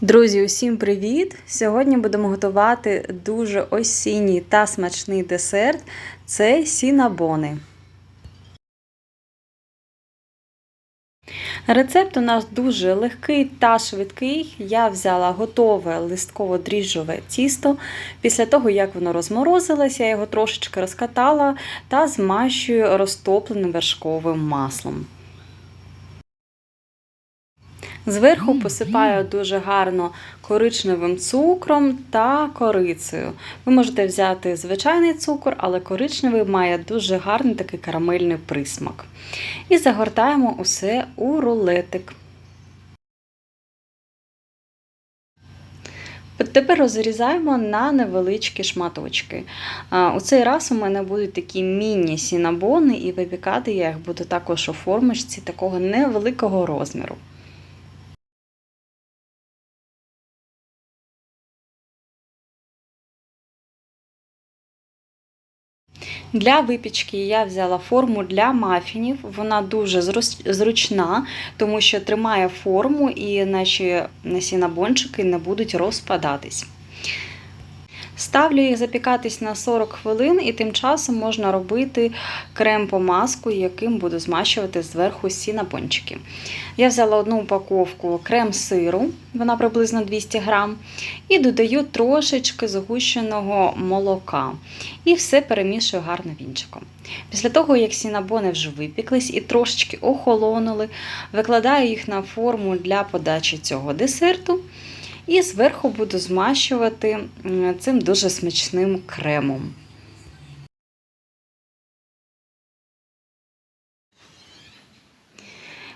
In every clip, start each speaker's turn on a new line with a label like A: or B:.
A: Друзі, усім привіт! Сьогодні будемо готувати дуже осінній та смачний десерт це сінабони. Рецепт у нас дуже легкий та швидкий. Я взяла готове листково-дріжджове тісто. Після того, як воно розморозилось, я його трошечки розкатала та змащую розтопленим вершковим маслом. Зверху посипаю дуже гарно коричневим цукром та корицею. Ви можете взяти звичайний цукор, але коричневий має дуже гарний такий карамельний присмак. І загортаємо усе у рулетик. Тепер розрізаємо на невеличкі шматочки. У цей раз у мене будуть такі міні-сінабони, і випікати я їх буду також у формочці такого невеликого розміру. Для випічки я взяла форму для мафінів. Вона дуже зручна, тому що тримає форму і наші насінабончики не будуть розпадатись. Ставлю їх запікатись на 40 хвилин, і тим часом можна робити крем-помазку, яким буду змащувати зверху сінабончики. Я взяла одну упаковку крем-сиру, вона приблизно 200 грам, і додаю трошечки згущеного молока. І все перемішую гарно вінчиком. Після того, як сінабони вже випіклись і трошечки охолонули, викладаю їх на форму для подачі цього десерту. І зверху буду змащувати цим дуже смачним кремом.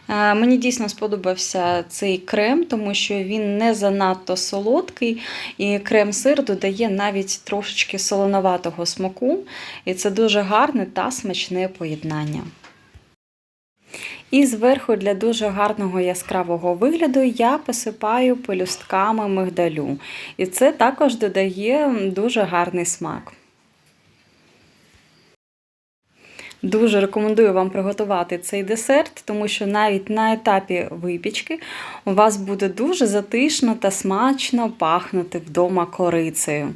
A: Е, мені дійсно сподобався цей крем, тому що він не занадто солодкий, і крем-сир додає навіть трошечки солоноватого смаку, і це дуже гарне та смачне поєднання. І зверху для дуже гарного яскравого вигляду я посипаю пелюстками мигдалю. І це також додає дуже гарний смак. Дуже рекомендую вам приготувати цей десерт, тому що навіть на етапі випічки у вас буде дуже затишно та смачно пахнути вдома корицею.